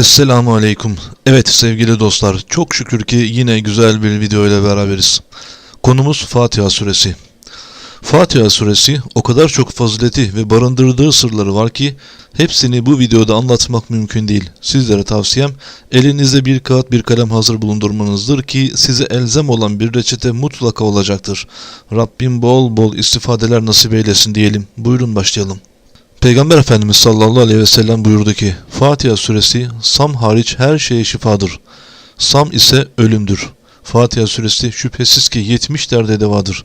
Esselamu Aleyküm. Evet sevgili dostlar, çok şükür ki yine güzel bir video ile beraberiz. Konumuz Fatiha suresi. Fatiha suresi o kadar çok fazileti ve barındırdığı sırları var ki hepsini bu videoda anlatmak mümkün değil. Sizlere tavsiyem elinizde bir kağıt bir kalem hazır bulundurmanızdır ki size elzem olan bir reçete mutlaka olacaktır. Rabbim bol bol istifadeler nasip eylesin diyelim. Buyurun başlayalım. Peygamber Efendimiz sallallahu aleyhi ve sellem buyurdu ki Fatiha suresi Sam hariç her şeye şifadır. Sam ise ölümdür. Fatiha suresi şüphesiz ki 70 derde devadır.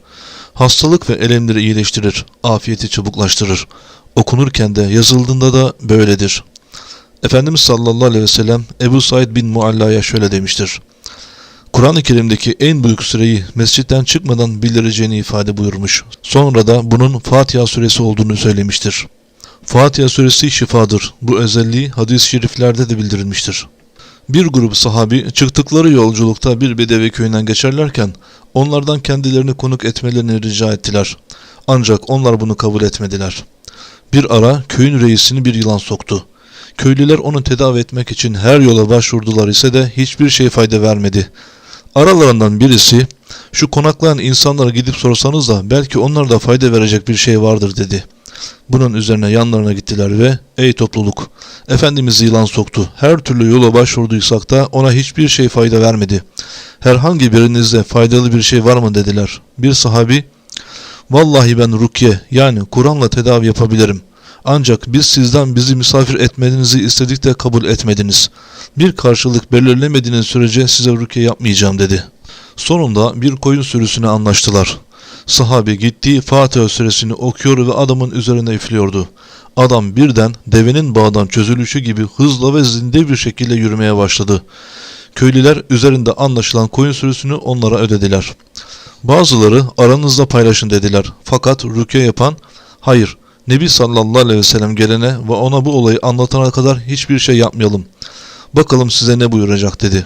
Hastalık ve elemleri iyileştirir, afiyeti çabuklaştırır. Okunurken de yazıldığında da böyledir. Efendimiz sallallahu aleyhi ve sellem Ebu Said bin Mualla'ya şöyle demiştir. Kur'an-ı Kerim'deki en büyük süreyi mescitten çıkmadan bildireceğini ifade buyurmuş. Sonra da bunun Fatiha suresi olduğunu söylemiştir. Fatiha suresi şifadır. Bu özelliği hadis-i şeriflerde de bildirilmiştir. Bir grup sahabi çıktıkları yolculukta bir bedevi köyünden geçerlerken onlardan kendilerini konuk etmelerini rica ettiler. Ancak onlar bunu kabul etmediler. Bir ara köyün reisini bir yılan soktu. Köylüler onu tedavi etmek için her yola başvurdular ise de hiçbir şey fayda vermedi. Aralarından birisi şu konaklayan insanlara gidip sorsanız da belki onlar da fayda verecek bir şey vardır dedi. Bunun üzerine yanlarına gittiler ve ey topluluk Efendimiz yılan soktu. Her türlü yola başvurduysak da ona hiçbir şey fayda vermedi. Herhangi birinizde faydalı bir şey var mı dediler. Bir sahabi Vallahi ben rukiye yani Kur'an'la tedavi yapabilirim. Ancak biz sizden bizi misafir etmenizi istedik de kabul etmediniz. Bir karşılık belirlemediğiniz sürece size rukiye yapmayacağım dedi. Sonunda bir koyun sürüsüne anlaştılar. Sahabi gitti Fatiha suresini okuyor ve adamın üzerine üflüyordu. Adam birden devenin bağdan çözülüşü gibi hızla ve zinde bir şekilde yürümeye başladı. Köylüler üzerinde anlaşılan koyun sürüsünü onlara ödediler. Bazıları aranızda paylaşın dediler. Fakat rükye yapan hayır Nebi sallallahu aleyhi ve sellem gelene ve ona bu olayı anlatana kadar hiçbir şey yapmayalım. Bakalım size ne buyuracak dedi.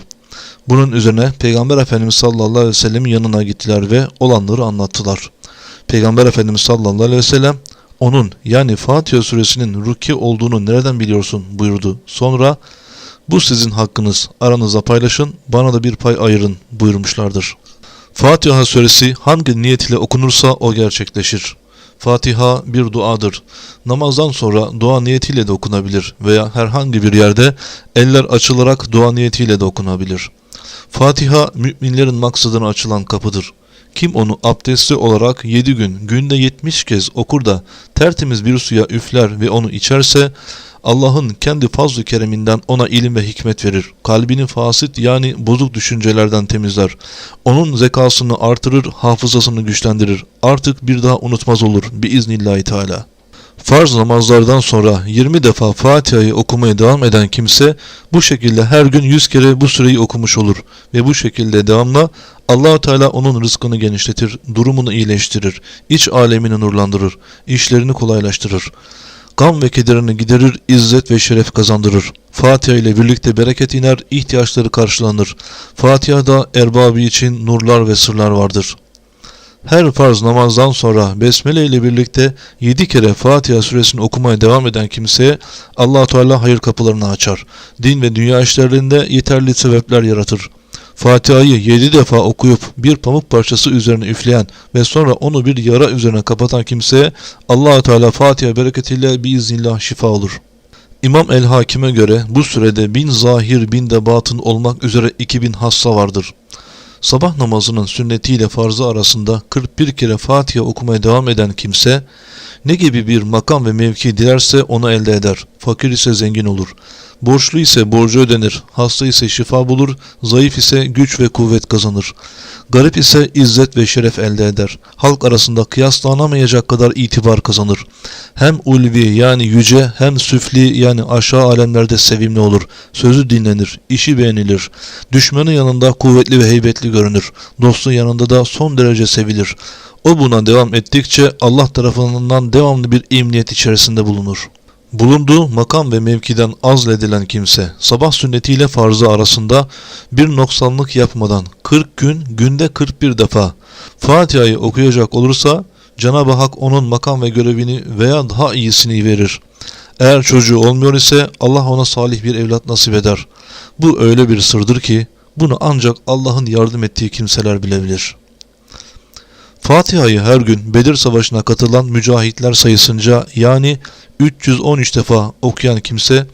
Bunun üzerine Peygamber Efendimiz sallallahu aleyhi ve sellemin yanına gittiler ve olanları anlattılar. Peygamber Efendimiz sallallahu aleyhi ve sellem onun yani Fatiha suresinin ruki olduğunu nereden biliyorsun buyurdu. Sonra bu sizin hakkınız aranızda paylaşın bana da bir pay ayırın buyurmuşlardır. Fatiha suresi hangi niyet ile okunursa o gerçekleşir. Fatiha bir duadır. Namazdan sonra dua niyetiyle de okunabilir veya herhangi bir yerde eller açılarak dua niyetiyle de okunabilir. Fatiha müminlerin maksadına açılan kapıdır. Kim onu abdestli olarak 7 gün günde 70 kez okur da tertemiz bir suya üfler ve onu içerse Allah'ın kendi fazl-ı kereminden ona ilim ve hikmet verir. Kalbini fasit yani bozuk düşüncelerden temizler. Onun zekasını artırır, hafızasını güçlendirir. Artık bir daha unutmaz olur biiznillahi teala. Farz namazlardan sonra 20 defa Fatiha'yı okumaya devam eden kimse bu şekilde her gün 100 kere bu süreyi okumuş olur ve bu şekilde devamla allah Teala onun rızkını genişletir, durumunu iyileştirir, iç alemini nurlandırır, işlerini kolaylaştırır. Gam ve kederini giderir, izzet ve şeref kazandırır. Fatiha ile birlikte bereket iner, ihtiyaçları karşılanır. Fatiha'da erbabı için nurlar ve sırlar vardır. Her farz namazdan sonra besmele ile birlikte 7 kere Fatiha suresini okumaya devam eden kimseye allah Teala hayır kapılarını açar. Din ve dünya işlerinde yeterli sebepler yaratır. Fatiha'yı 7 defa okuyup bir pamuk parçası üzerine üfleyen ve sonra onu bir yara üzerine kapatan kimseye allah Teala Fatiha bereketiyle biiznillah şifa olur. İmam el-Hakim'e göre bu sürede bin zahir bin de batın olmak üzere 2000 hassa vardır. Sabah namazının sünnetiyle farzı arasında 41 kere Fatiha okumaya devam eden kimse ne gibi bir makam ve mevki dilerse onu elde eder. Fakir ise zengin olur. Borçlu ise borcu ödenir. Hasta ise şifa bulur. Zayıf ise güç ve kuvvet kazanır. Garip ise izzet ve şeref elde eder. Halk arasında kıyaslanamayacak kadar itibar kazanır. Hem ulvi yani yüce hem süfli yani aşağı alemlerde sevimli olur. Sözü dinlenir, işi beğenilir. Düşmanı yanında kuvvetli ve heybetli görünür. Dostu yanında da son derece sevilir. O buna devam ettikçe Allah tarafından devamlı bir emniyet içerisinde bulunur. Bulunduğu makam ve mevkiden azledilen kimse sabah sünnetiyle farzı arasında bir noksanlık yapmadan 40 gün günde 41 defa Fatiha'yı okuyacak olursa Cenab-ı Hak onun makam ve görevini veya daha iyisini verir. Eğer çocuğu olmuyor ise Allah ona salih bir evlat nasip eder. Bu öyle bir sırdır ki bunu ancak Allah'ın yardım ettiği kimseler bilebilir. Fatiha'yı her gün Bedir Savaşı'na katılan mücahitler sayısınca yani 313 defa okuyan kimse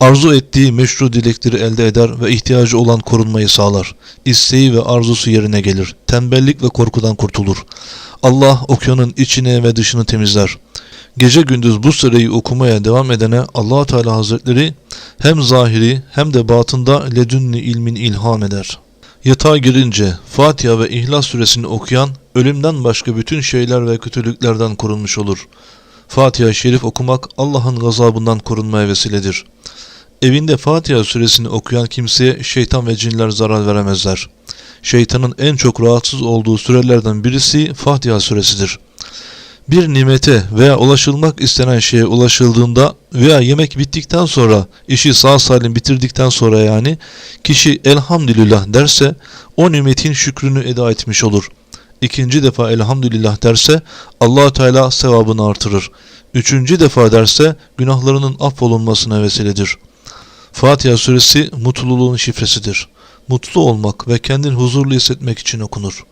arzu ettiği meşru dilekleri elde eder ve ihtiyacı olan korunmayı sağlar. İsteği ve arzusu yerine gelir. Tembellik ve korkudan kurtulur. Allah okyanın içine ve dışını temizler. Gece gündüz bu sureyi okumaya devam edene allah Teala Hazretleri hem zahiri hem de batında ledünni ilmin ilham eder. Yatağa girince Fatiha ve İhlas suresini okuyan ölümden başka bütün şeyler ve kötülüklerden korunmuş olur. Fatiha-i Şerif okumak Allah'ın gazabından korunmaya vesiledir. Evinde Fatiha suresini okuyan kimseye şeytan ve cinler zarar veremezler. Şeytanın en çok rahatsız olduğu sürelerden birisi Fatiha suresidir. Bir nimete veya ulaşılmak istenen şeye ulaşıldığında veya yemek bittikten sonra, işi sağ salim bitirdikten sonra yani, kişi elhamdülillah derse o nimetin şükrünü eda etmiş olur. İkinci defa elhamdülillah derse allah Teala sevabını artırır. Üçüncü defa derse günahlarının affolunmasına vesiledir. Fatiha suresi mutluluğun şifresidir. Mutlu olmak ve kendini huzurlu hissetmek için okunur.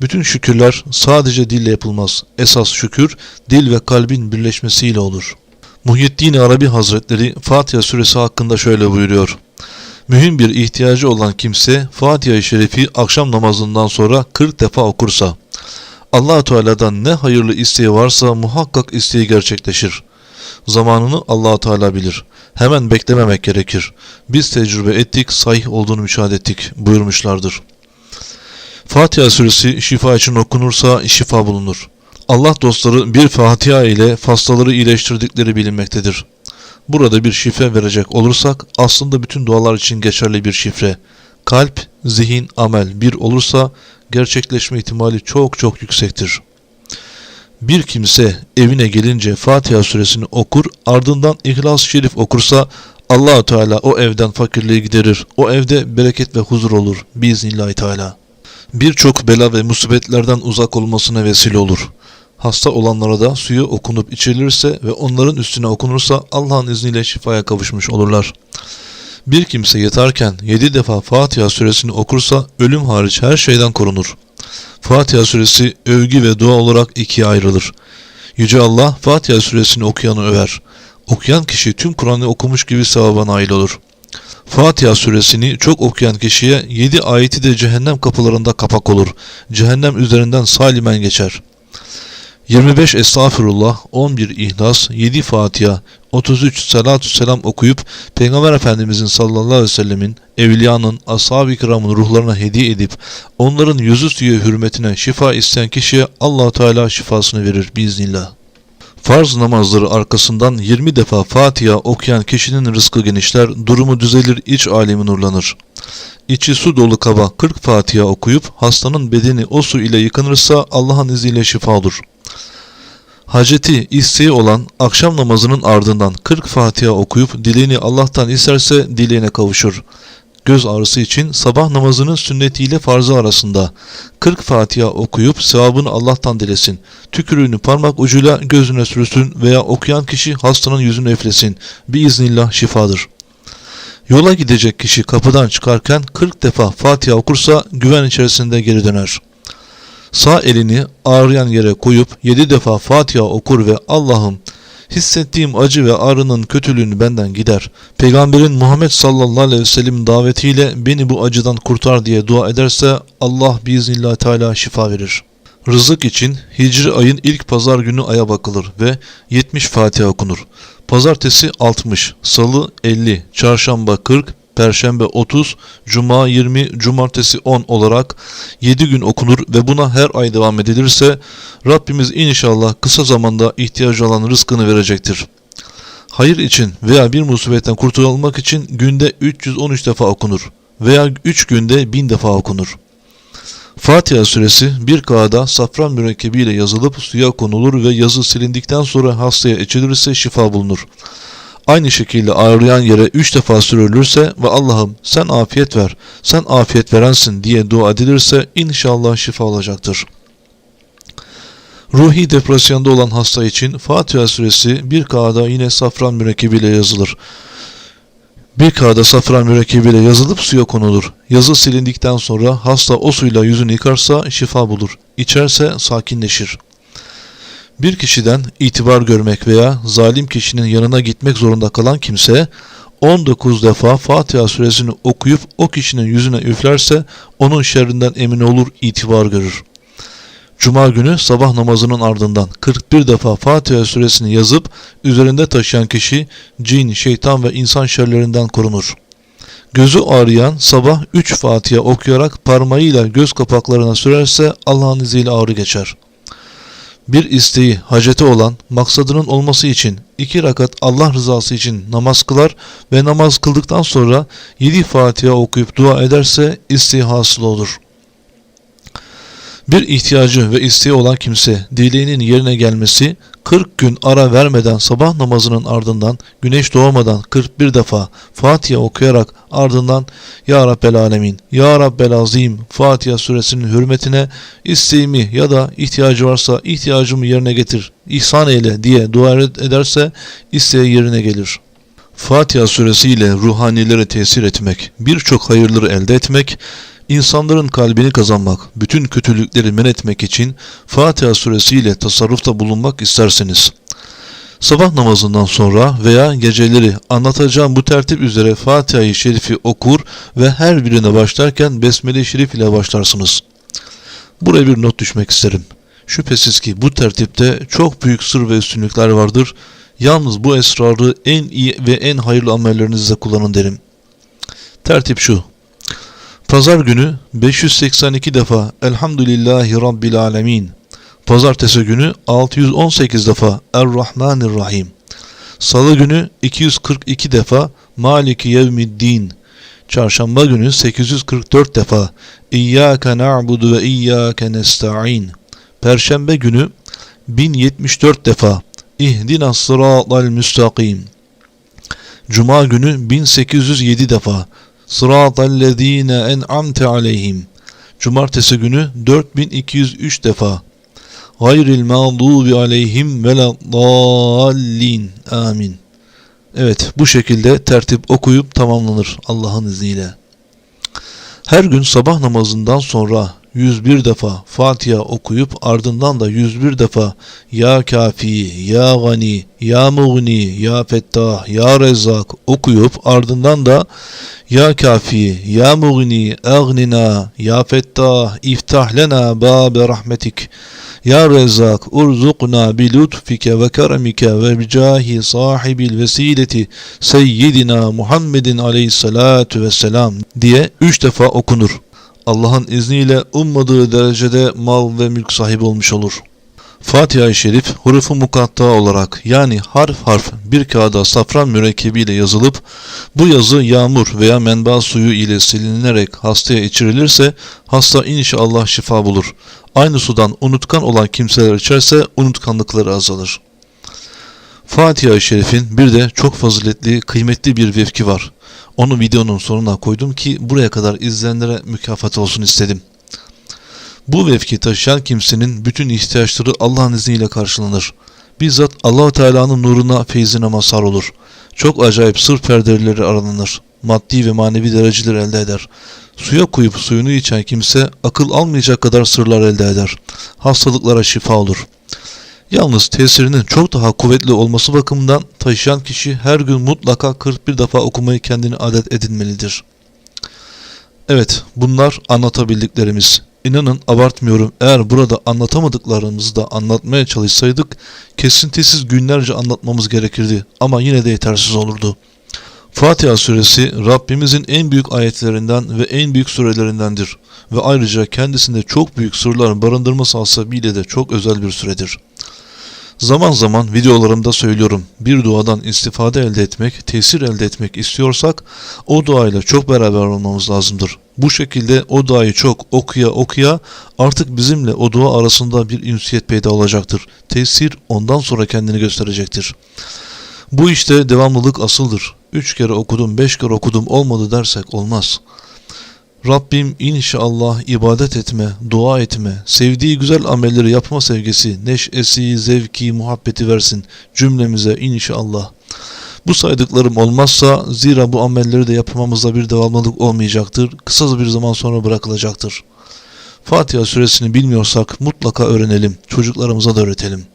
Bütün şükürler sadece dille yapılmaz. Esas şükür dil ve kalbin birleşmesiyle olur. Muhyiddin Arabi Hazretleri Fatiha suresi hakkında şöyle buyuruyor. Mühim bir ihtiyacı olan kimse Fatiha-i Şerifi akşam namazından sonra 40 defa okursa allah Teala'dan ne hayırlı isteği varsa muhakkak isteği gerçekleşir. Zamanını allah Teala bilir. Hemen beklememek gerekir. Biz tecrübe ettik, sahih olduğunu müşahede ettik buyurmuşlardır. Fatiha suresi şifa için okunursa şifa bulunur. Allah dostları bir Fatiha ile hastaları iyileştirdikleri bilinmektedir. Burada bir şifre verecek olursak aslında bütün dualar için geçerli bir şifre. Kalp, zihin, amel bir olursa gerçekleşme ihtimali çok çok yüksektir. Bir kimse evine gelince Fatiha suresini okur ardından İhlas-ı Şerif okursa allah Teala o evden fakirliği giderir. O evde bereket ve huzur olur. Biiznillahü Teala. Birçok bela ve musibetlerden uzak olmasına vesile olur. Hasta olanlara da suyu okunup içilirse ve onların üstüne okunursa Allah'ın izniyle şifaya kavuşmuş olurlar. Bir kimse yatarken yedi defa Fatiha suresini okursa ölüm hariç her şeyden korunur. Fatiha suresi övgü ve dua olarak ikiye ayrılır. Yüce Allah Fatiha suresini okuyanı över. Okuyan kişi tüm Kur'an'ı okumuş gibi sevaba nail olur. Fatiha suresini çok okuyan kişiye yedi ayeti de cehennem kapılarında kapak olur. Cehennem üzerinden salimen geçer. 25 Estağfirullah, 11 İhlas, 7 Fatiha, 33 Salatü Selam okuyup Peygamber Efendimizin sallallahu aleyhi ve sellemin, evliyanın, ashab-ı kiramın ruhlarına hediye edip onların yüzü suyu hürmetine şifa isteyen kişiye allah Teala şifasını verir biiznillah. Farz namazları arkasından 20 defa Fatiha okuyan kişinin rızkı genişler, durumu düzelir, iç alemi nurlanır. İçi su dolu kaba 40 Fatiha okuyup hastanın bedeni o su ile yıkanırsa Allah'ın izniyle şifa olur. Haceti, isteği olan akşam namazının ardından 40 Fatiha okuyup dileğini Allah'tan isterse dileğine kavuşur. Göz ağrısı için sabah namazının sünnetiyle farzı arasında 40 Fatiha okuyup sevabını Allah'tan dilesin. Tükürüğünü parmak ucuyla gözüne sürsün veya okuyan kişi hastanın yüzünü eflesin. Biiznillah şifadır. Yola gidecek kişi kapıdan çıkarken 40 defa Fatiha okursa güven içerisinde geri döner.'' Sağ elini ağrıyan yere koyup yedi defa Fatiha okur ve Allah'ım hissettiğim acı ve ağrının kötülüğünü benden gider. Peygamberin Muhammed sallallahu aleyhi ve sellem davetiyle beni bu acıdan kurtar diye dua ederse Allah biiznillah teala şifa verir. Rızık için Hicri ayın ilk pazar günü aya bakılır ve 70 Fatiha okunur. Pazartesi 60, Salı 50, Çarşamba 40, Perşembe 30, Cuma 20, Cumartesi 10 olarak 7 gün okunur ve buna her ay devam edilirse Rabbimiz inşallah kısa zamanda ihtiyacı olan rızkını verecektir. Hayır için veya bir musibetten kurtulmak için günde 313 defa okunur veya 3 günde 1000 defa okunur. Fatiha suresi bir kağıda safran mürekkebiyle yazılıp suya konulur ve yazı silindikten sonra hastaya içilirse şifa bulunur. Aynı şekilde ağrıyan yere üç defa sürülürse ve Allah'ım sen afiyet ver, sen afiyet verensin diye dua edilirse inşallah şifa olacaktır. Ruhi depresyonda olan hasta için Fatiha suresi bir kağıda yine safran mürekkebiyle yazılır. Bir kağıda safran mürekkebiyle yazılıp suya konulur. Yazı silindikten sonra hasta o suyla yüzünü yıkarsa şifa bulur. İçerse sakinleşir. Bir kişiden itibar görmek veya zalim kişinin yanına gitmek zorunda kalan kimse 19 defa Fatiha suresini okuyup o kişinin yüzüne üflerse onun şerrinden emin olur, itibar görür. Cuma günü sabah namazının ardından 41 defa Fatiha suresini yazıp üzerinde taşıyan kişi cin, şeytan ve insan şerlerinden korunur. Gözü ağrıyan sabah 3 Fatiha okuyarak parmağıyla göz kapaklarına sürerse Allah'ın izniyle ağrı geçer. Bir isteği, haceti olan, maksadının olması için iki rakat Allah rızası için namaz kılar ve namaz kıldıktan sonra 7 Fatiha okuyup dua ederse isteği hasıl olur. Bir ihtiyacı ve isteği olan kimse dileğinin yerine gelmesi 40 gün ara vermeden sabah namazının ardından güneş doğmadan 41 defa Fatiha okuyarak ardından Ya Rabbel Alemin, Ya Rabbel Azim Fatiha suresinin hürmetine isteğimi ya da ihtiyacı varsa ihtiyacımı yerine getir, ihsan eyle diye dua ederse isteği yerine gelir. Fatiha suresiyle ruhanilere tesir etmek, birçok hayırları elde etmek, İnsanların kalbini kazanmak, bütün kötülükleri men etmek için Fatiha suresiyle tasarrufta bulunmak isterseniz. Sabah namazından sonra veya geceleri anlatacağım bu tertip üzere Fatiha-i Şerif'i okur ve her birine başlarken Besmele-i Şerif ile başlarsınız. Buraya bir not düşmek isterim. Şüphesiz ki bu tertipte çok büyük sır ve üstünlükler vardır. Yalnız bu esrarı en iyi ve en hayırlı amellerinizde kullanın derim. Tertip şu. Pazar günü 582 defa Elhamdülillahi Rabbil Alemin. Pazartesi günü 618 defa Er-Rahmanir-Rahim. Salı günü 242 defa Maliki Yevmiddin. Çarşamba günü 844 defa İyyâke na'budu ve İyyâke nesta'in. Perşembe günü 1074 defa İhdina sıratal müstakim. Cuma günü 1807 defa Sıratallezine en'amte aleyhim. Cumartesi günü 4203 defa. Gayril mağdubi aleyhim veleddallin. Amin. Evet bu şekilde tertip okuyup tamamlanır Allah'ın izniyle. Her gün sabah namazından sonra 101 defa Fatiha okuyup ardından da 101 defa Ya Kafi, Ya Gani, Ya Mughni, Ya Fettah, Ya Rezzak okuyup ardından da Ya Kafi, Ya Mughni, Aghnina, Ya Fettah, İftah lena bâbe rahmetik. Ya Rezzak urzukna bi lütfike ve keremike ve bicahi sahibil vesileti seyyidina Muhammedin aleyhissalatu vesselam diye üç defa okunur. Allah'ın izniyle ummadığı derecede mal ve mülk sahibi olmuş olur. Fatiha-i Şerif hurufu mukatta olarak yani harf harf bir kağıda safran mürekkebiyle yazılıp bu yazı yağmur veya menba suyu ile silinerek hastaya içirilirse hasta inşallah şifa bulur. Aynı sudan unutkan olan kimseler içerse unutkanlıkları azalır. Fatiha-i Şerif'in bir de çok faziletli, kıymetli bir vefki var. Onu videonun sonuna koydum ki buraya kadar izleyenlere mükafat olsun istedim. Bu vefki taşıyan kimsenin bütün ihtiyaçları Allah'ın izniyle karşılanır. Bizzat Allahu Teala'nın nuruna, feyzine mazhar olur. Çok acayip sır perdeleri aranır. Maddi ve manevi dereceler elde eder. Suya koyup suyunu içen kimse akıl almayacak kadar sırlar elde eder. Hastalıklara şifa olur. Yalnız tesirinin çok daha kuvvetli olması bakımından taşıyan kişi her gün mutlaka 41 defa okumayı kendine adet edinmelidir. Evet bunlar anlatabildiklerimiz. İnanın abartmıyorum eğer burada anlatamadıklarımızı da anlatmaya çalışsaydık kesintisiz günlerce anlatmamız gerekirdi ama yine de yetersiz olurdu. Fatiha suresi Rabbimizin en büyük ayetlerinden ve en büyük surelerindendir ve ayrıca kendisinde çok büyük sırlar barındırması hasebiyle de çok özel bir süredir. Zaman zaman videolarımda söylüyorum. Bir duadan istifade elde etmek, tesir elde etmek istiyorsak o duayla çok beraber olmamız lazımdır. Bu şekilde o duayı çok okuya okuya artık bizimle o dua arasında bir ünsiyet peyda olacaktır. Tesir ondan sonra kendini gösterecektir. Bu işte devamlılık asıldır. Üç kere okudum, beş kere okudum olmadı dersek olmaz. Rabbim inşallah ibadet etme, dua etme, sevdiği güzel amelleri yapma sevgisi, neşesi, zevki, muhabbeti versin cümlemize inşallah. Bu saydıklarım olmazsa zira bu amelleri de yapmamızda bir devamlılık olmayacaktır. Kısa bir zaman sonra bırakılacaktır. Fatiha suresini bilmiyorsak mutlaka öğrenelim. Çocuklarımıza da öğretelim.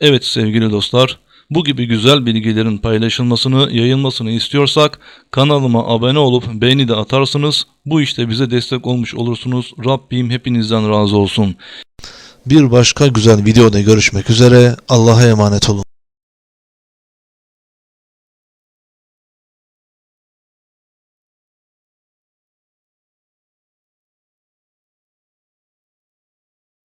Evet sevgili dostlar, bu gibi güzel bilgilerin paylaşılmasını, yayılmasını istiyorsak kanalıma abone olup beğeni de atarsınız. Bu işte bize destek olmuş olursunuz. Rabbim hepinizden razı olsun. Bir başka güzel videoda görüşmek üzere. Allah'a emanet olun.